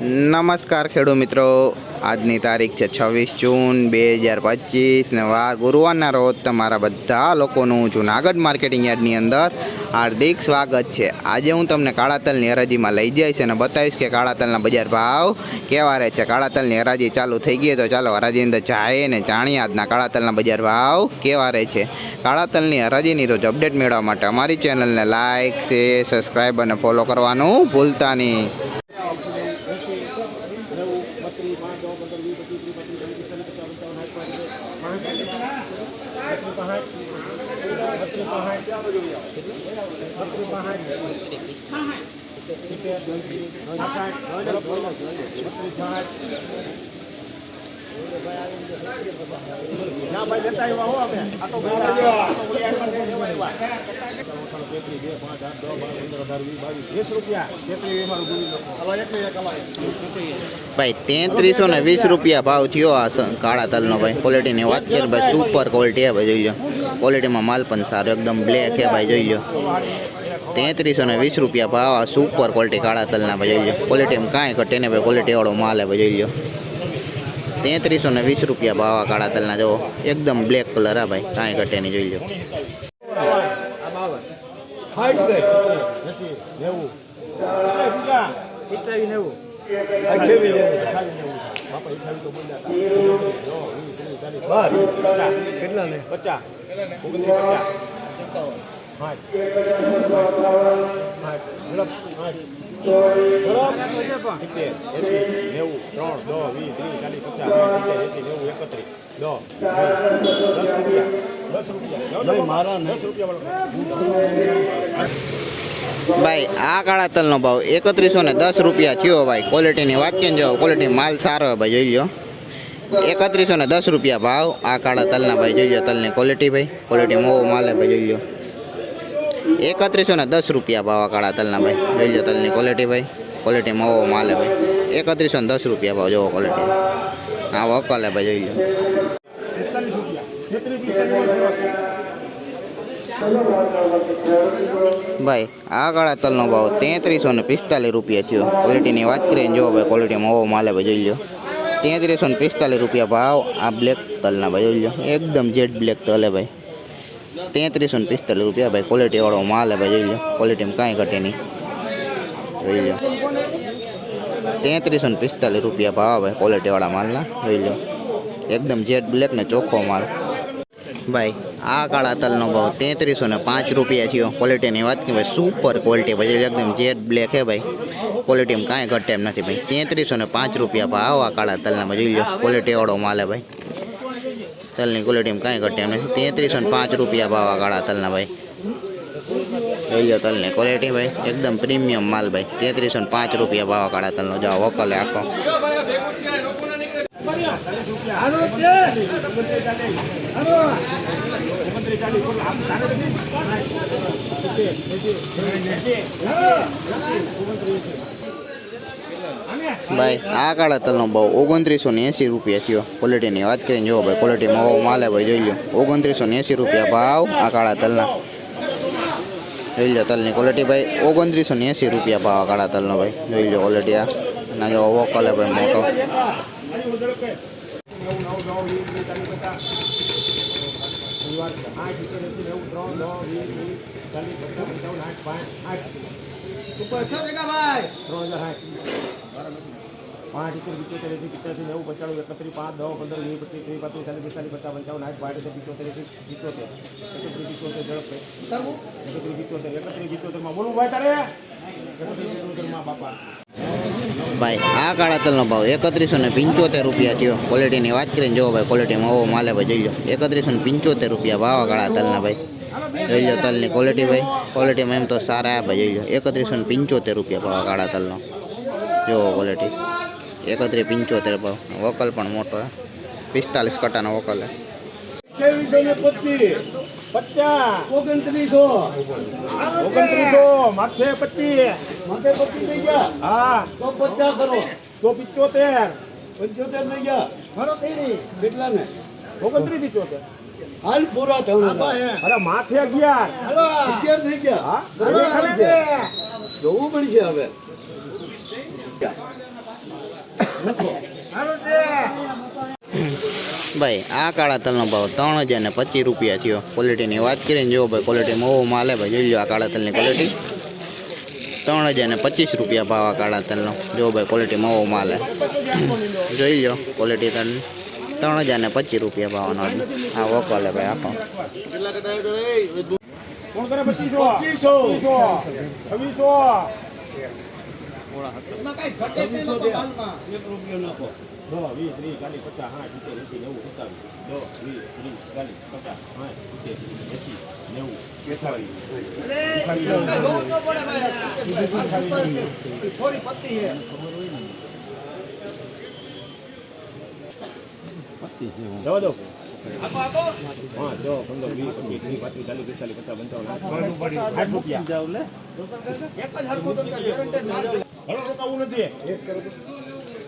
નમસ્કાર ખેડૂત મિત્રો. આજની તારીખ છે છવ્વીસ જૂન બે હજાર પચીસ ને વાર ગુરુવારના રોજ તમારા બધા લોકોનું જુનાગઢ માર્કેટિંગ યાર્ડની અંદર હાર્દિક સ્વાગત છે. આજે હું તમને કાળા તલની હરાજીમાં લઈ જઈશ અને બતાવીશ કે કાળા તલના બજાર ભાવ કેવા રહે છે. કાળા તલની હરાજી ચાલુ થઈ ગઈ તો ચાલો હરાજી અંદર જાય ને જાણીએ આજના કાળા તલના બજાર ભાવ કેવા રહે છે. કાળા તલની હરાજીની રોજ અપડેટ મેળવવા માટે અમારી ચેનલને લાઇક શેર, સબસ્ક્રાઈબ અને ફોલો કરવાનું ભૂલતા નહીં. Thank you. ના ભાઈ લેતા આવ્યા હો અમે. આ તો. તેત્રીસ, બે, પાંચ, આઠ, દસ, બાર, પંદર, અઢાર, વીસ, બાવીસ, વીસ રૂપિયા. તેત્રીસ અમારું ગુરુ લોકો. હલો, એકલી એક હલાય. ભાઈ તેત્રીસો ને વીસ રૂપિયા ભાવ થયો આ કાળા તલનો ભાઈ. ક્વોલિટીની વાત કરીએ ભાઈ સુપર ક્વોલિટી હે ભાઈ જોઈ લો ક્વોલિટીમાં માલ પણ સારો એકદમ બ્લેક હે ભાઈ જોઈ લો તેત્રીસો ને વીસ રૂપિયા ભાવ આ સુપર ક્વોલિટી કાળા તલના ભાઈ જોઈ લો ક્વોલિટીમાં કાંઈ ઘટે ને ભાઈ ક્વોલિટી વાળો માલ હે ભાઈ જોઈ લો તેત્રીસો ને વીસ રૂપિયા ભાવ કાળા તલના જો એકદમ બ્લેક કલર હા ભાઈ કાંઈ ઘટે નહીં જોઈ લો એંસી, ભાઈ, આ કાળા તલનો ભાવ એકત્રીસો ને દસ રૂપિયા થયો ભાઈ. ક્વોલિટીની વાત કેમ જો ક્વોલિટી માલ સારો ભાઈ, જોઈ લો એકત્રીસો ને દસ રૂપિયા ભાવ આ કાળા તલના ભાઈ, જોઈ લો તલની ક્વોલિટી ભાઈ. ક્વોલિટી મોવો માલ ભાઈ, જોઈ લો એકત્રીસો ને દસ રૂપિયા ભાવ આ કાળા તલના ભાઈ. જોઈ લો તલની ક્વોલિટી ભાઈ. ક્વોલિટી મોવો માલ હે ભાઈ. એકત્રીસો ને દસ રૂપિયા ભાવ, જોવો ક્વોલિટી આ વકલ હે ભાઈ, જોઈ લો. પિસ્તાલીસ રૂપિયા તેત્રીસ પિસ્તાલીસ ભાઈ, આ કાળા તલનો ભાવ તેત્રીસો ને પિસ્તાલીસ રૂપિયા થયો. ક્વોલિટીની વાત કરીએ ને જો ભાઈ ક્વોલિટીમાં ઓવો માલે ભાઈ, જોઈ લો. તેત્રીસો ને પિસ્તાલીસ રૂપિયા ભાવ આ બ્લેક તલના ભાઈ, જોઈ લો. એકદમ જેડ બ્લેક તલ હે ભાઈ. તેત્રીસો ને પિસ્તાલીસ રૂપિયા ભાઈ. ક્વોલિટી વાળો માલ ભાઈ, જોઈ લો ક્વોલિટીમાં કાંઈ ઘટે નહીં. જોઈ લો તેત્રીસો ને પિસ્તાલીસ રૂપિયા ભાવ ભાઈ ક્વોલિટીવાળા માલના. જોઈ લો એકદમ જેટ બ્લેક ને ચોખ્ખો માલ. ભાઈ, આ કાળા તલનો ભાવ તેત્રીસો ને પાંચ રૂપિયા થયો. ક્વોલિટીની વાત કે ભાઈ સુપર ક્વોલિટી ભાઈ એકદમ જેડ બ્લેક હે ભાઈ. ક્વોલિટીમાં કાંઈ ઘટે એમ નથી ભાઈ. તેત્રીસો ને પાંચ રૂપિયા ભાવ આ કાળા તલના ભાઈ, જોઈ લો ક્વોલિટીવાળો માલ હે ભાઈ. તલની ક્વોલિટીમાં કાંઈ ઘટે એમ નથી. તેત્રીસો ને પાંચ રૂપિયા ભાવ આ કાળા તલના ભાઈ. જોઈ લો તલની ક્વોલિટી ભાઈ, એકદમ પ્રીમિયમ માલ ભાઈ. તેત્રીસો ને પાંચ રૂપિયા ભાવ આ કાળા તલનો જાઓ વકલે આખો. ભાઈ, આ કાળા તલનો ભાવ ઓગણત્રીસો ને એંસી રૂપિયા થયો. ક્વોલિટીની વાત કરીને જુઓ ભાઈ ક્વોલિટીમાં ઓવો માલે ભાઈ, જોઈ લો ઓગણત્રીસો ને એંસી રૂપિયા ભાવ આ કાળા તલના. જોઈ લો તલની ક્વોલિટી ભાઈ, ઓગણત્રીસો ને એંસી રૂપિયા ભાવ આ કાળા તલનો ભાઈ. જોઈ લો ક્વોલિટી આ. ના જો વોકલ કલે ભાઈ મોટો. પાંચ ઇકોતેર પિત્તોતેર એસી પિત્યાસી નેવું પંચાણું એકત્રીસ પાંચ દસ પંદર વીસ પચીસ ત્રીસ પાંત્રીસ ચાલીસ પિસ્તાલીસ પચાસ પંચાવન આઠ બાર તેર પિત્તોતેર એસી પિત્તોતેર એકત્રીસ પિત્તોતેર ઝડપે. એકત્રીસ પિત્તોતેર એકત્રીસ પિત્તોતેરમાં બોલું ભાઈ તારે. એકત્રીસ પિત્તોતેરમાં બાપા. ભાઈ આ કાળા તલનો ભાવ એકત્રીસો ને પંચોતેર રૂપિયા થયો. ક્વોલિટીની વાત કરીને જુઓ ભાઈ ક્વોલિટીમાં ઓવો માલે ભાઈ જોઈ લો. એકત્રીસો ને પંચોતેર રૂપિયા ભાવ આ કાળા તલના ભાઈ. જોઈ લો તલની ક્વોલિટી ભાઈ. ક્વોલિટીમાં એમ તો સારા આ ભાઈ, જોઈ લો એકત્રીસો ને પંચોતેર રૂપિયા ભાવ કાળા તલનો. જુઓ ક્વોલિટી એકત્રીસ પંચોતેર ભાવ. વકલ પણ મોટો હે. પિસ્તાલીસ કટાનો વકલ હે. અઠ્યાવીસો ને ઓગણત્રીસો પંચોતેર. હાલ પૂરા થવાના અરે માથે અગિયાર. અગિયાર થઈ ગયા. જોવું પડશે હવે. ભાઈ આ કાળા તલનો ભાવ ત્રણ હજાર ને પચીસ રૂપિયા થયો. ક્વોલિટીની વાત કરીને જો ભાઈ ક્વોલિટી મોવો માલે ભાઈ. જોઈ લો આ કાળા તલની ક્વોલિટી ત્રણ હજાર ને પચીસ રૂપિયા ભાવ આ કાળા તલનો. જો ભાઈ ક્વોલિટી મોવો માલે જોઈ લો ક્વોલિટી તલ ત્રણ હજાર ને પચીસ રૂપિયા ભાવનો આ વોકલે ભાઈ આખો. કોણ કરે પચીસો? એક પચાસ નેવું પચાસ એસી નેવું બેતાલીસ જવા પાંચ દસ પંદર વીસ પચીસ ત્રીસ પાંત્રીસ ચાલીસ પિસ્તાલીસ પચાસ પંચાવન હલો રોકાવું નથી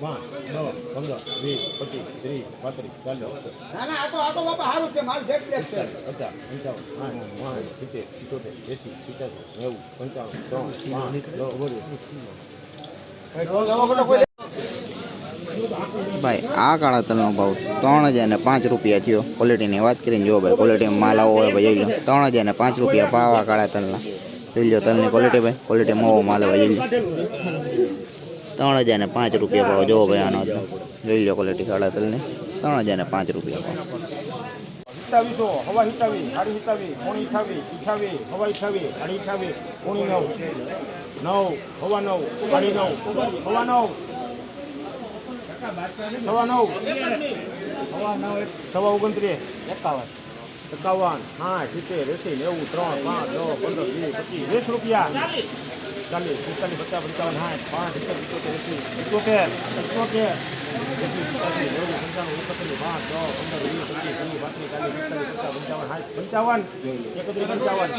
પાંચ દસ પંદર વીસ પચીસ ત્રીસ પાંત્રીસ ચાલીસ પચાસ પંચાવન સાઠ પાંચ સિત્તેર સિત્તોતેર એસી સિત્યાસી નેવું પંચાવન ત્રણ પાંચ ભાઈ, આ કાળા તલનો ભાવ ત્રણ હજાર ને પાંચ રૂપિયા થયો. ક્વોલિટીની વાત કરીને જો ભાઈ ક્વોલિટીમાં માલ આવો હોય ભાઈ, જોઈ લો. ત્રણ હજાર ને પાંચ રૂપિયા આ કાળા તલના. જોઈ લો તલની ક્વોલિટી ભાઈ ક્વોલિટી મોવો માલ હોય, જોઈ લો. ત્રણ હજાર ને પાંચ રૂપિયા ભાવ જોવો ભાઈ આનો. જોઈ લો ક્વોલિટી કાળા તલની. ત્રણ હજાર ને પાંચ રૂપિયા ભાવ. નવ. હવા નવ સાડી નવ. હવા નવ. સવા નવ. સવા નવ સવા ઓગણત્રીસ. એકાવન. એકાવન. હા, સિત્તેર, એસી, નેવું, ત્રણ, પાંચ નવ પંદર, વીસ, પચીસ, વીસ રૂપિયા. ચાલીસ, પિસ્તાલીસ, પચાસ, પંચાવન, સાઠ, પાંચ, સિત્તેર, સિત્તોતેર, એસી, સિત્તોતેર સિત્તોતેર. એસી સિત્યાસી નેવું, પંચાણું એકત્રીસ પાંચ નવ પંદર, વીસ, પચીસ, વીસ પાંત્રીસ ચાલીસ, પિસ્તાલીસ, પચાસ, પંચાવન, સાઠ, પંચાવન. એકત્રીસ, પંચાવન.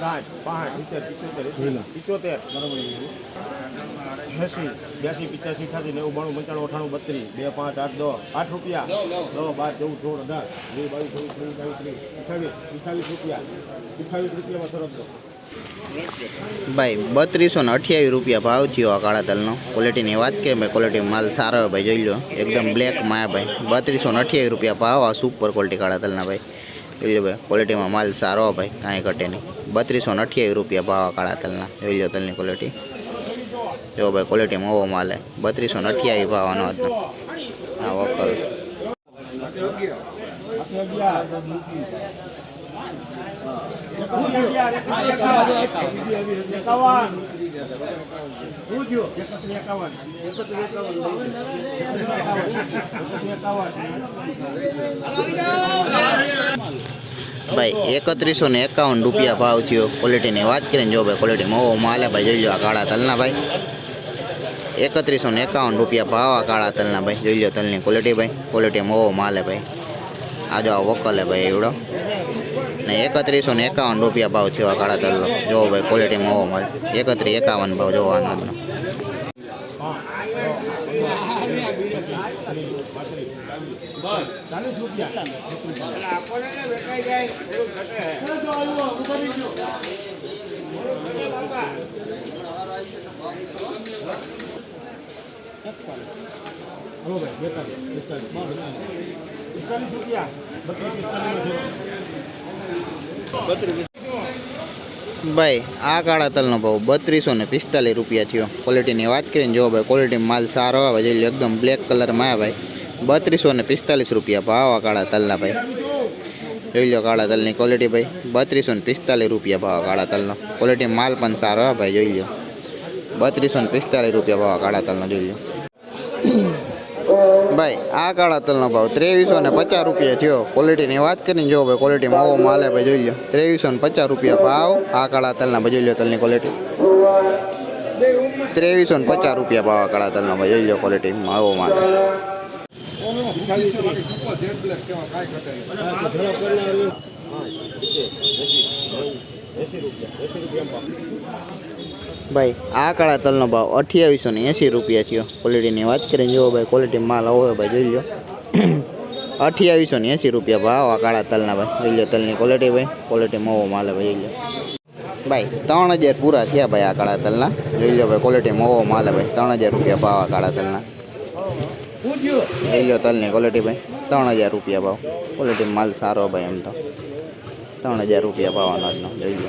સાઠ, પાંચ, સિત્તેર સિત્યોતેર એસી પિત્તોતેર એસી બ્યાસી પિચ્યાસી અઠાસી નેવું બાણું પંચાણું અઠાણું બત્રીસ બે પાંચ આઠ દસ આઠ રૂપિયા. દસ બાર ચૌદ સોળ અઢાર બે બાવીસ ચોવીસ ત્રીસ બાવીસ ત્રીસ અઠાવીસ અઠાવીસ રૂપિયા. અઠાવીસ રૂપિયામાં સરસ દો ભાઈ બત્રીસો ને અઠ્યાવીસ રૂપિયા ભાવ થયો આ કાળા તલનો. ક્વોલિટીની વાત કરીએ ભાઈ ક્વોલિટી માલ સારો હોય ભાઈ જોઈ લો. એકદમ બ્લેક માયા ભાઈ. બત્રીસો ને અઠ્યાવીસ રૂપિયા ભાવ આ સુપર ક્વોલિટી કાળા તલના ભાઈ. જોઈ લો ભાઈ ક્વોલિટીમાં માલ સારો હોય ભાઈ કાંઈ ઘટે નહીં. બત્રીસો ને અઠ્યાવીસ રૂપિયા ભાવ આ કાળા તલના જોઈ લો તલની ક્વોલિટી જો ભાઈ ક્વોલિટી મોવો માલે બત્રીસો ને અઠ્યાવીસ ભાવ આનો હતો. હા વોકલ ભાઈ, એકત્રીસો ને એકાવન રૂપિયા ભાવ થયો. ક્વોલિટીની વાત કરીને જો ભાઈ ક્વોલિટીમાં ઓવો માલે ભાઈ, જોઈ લો આ કાળા તલના ભાઈ. એકત્રીસો ને એકાવન રૂપિયા ભાવ આ કાળા તલના ભાઈ જોઈ લો તલની ક્વોલિટી ભાઈ ક્વોલિટીમાં ઓવો માલ હે ભાઈ આ જો આ વકલ હે ભાઈ એવડો ને એકત્રીસો ને એકાવન રૂપિયા ભાવ થયો આ કાળા તલનો જોવો ભાઈ ક્વોલિટીમાં ઓવો માલ એકત્રીસ એકાવન ભાવ જોવાનો હતો ચાલીસ રૂપિયા ભાઈ, આ કાળા તલનો ભાવ બત્રીસો ને પિસ્તાલીસ રૂપિયા થયો. ક્વોલિટીની વાત કરીને જો ભાઈ ક્વોલિટી માલ સારો આવે, જોઈ એકદમ બ્લેક કલરમાં આવે ભાઈ. બત્રીસો ને પિસ્તાલીસ રૂપિયા ભાવ આ કાળા તલના ભાઈ. જોઈ લો કાળા તલની ક્વોલિટી ભાઈ, બત્રીસો ને પિસ્તાલીસ રૂપિયા ભાવ કાળા તલનો. ક્વોલિટી માલ પણ સારો આવે ભાઈ, જોઈ લો. બત્રીસો ને પિસ્તાલીસ રૂપિયા ભાવ કાળા તલનો જોઈ લો ભાઈ આ કાળા તલનો ભાવ ત્રેવીસો ને પચાસ રૂપિયા થયો. ક્વોલિટીની વાત કરીને જો ભાઈ ક્વોલિટી મોવો માલે ભાઈ જોઈ લો ત્રેવીસો ને પચાસ રૂપિયા ભાવ આ કાળા તલના ભાઈ જોઈ લો તલની ક્વોલિટી ત્રેવીસો ને પચાસ રૂપિયા ભાવ આ કાળા તલનો ભાઈ જોઈ લો ક્વોલિટી માવો માલે. રૂપિયા ભાઈ, આ કાળા તલનો ભાવ અઠ્યાવીસો ને એંસી રૂપિયા થયો. ક્વોલિટીની વાત કરીને જો ભાઈ ક્વોલિટી માલ આવો હોય ભાઈ, જોઈ લો અઠ્યાવીસો ને એંસી રૂપિયા ભાવ આ કાળા તલના ભાઈ. જોઈ લો તલની ક્વોલિટી ભાઈ ક્વોલિટી મોવો માલે ભાઈ, જોઈ લો ભાઈ, ત્રણ હજાર પૂરા થયા ભાઈ આ કાળા તલના. જોઈ લો ભાઈ ક્વોલિટીમાં ઓવો માલ હે ભાઈ, ત્રણ હજાર રૂપિયા ભાવ આ કાળા તલના. પૂછ્યું જોઈ લો તલની ક્વોલિટી ભાઈ, ત્રણ હજાર રૂપિયા ભાવ. ક્વોલિટી માલ સારો ભાઈ એમ તો. ત્રણ હજાર રૂપિયા ભાવ અનાજનો જોઈ લો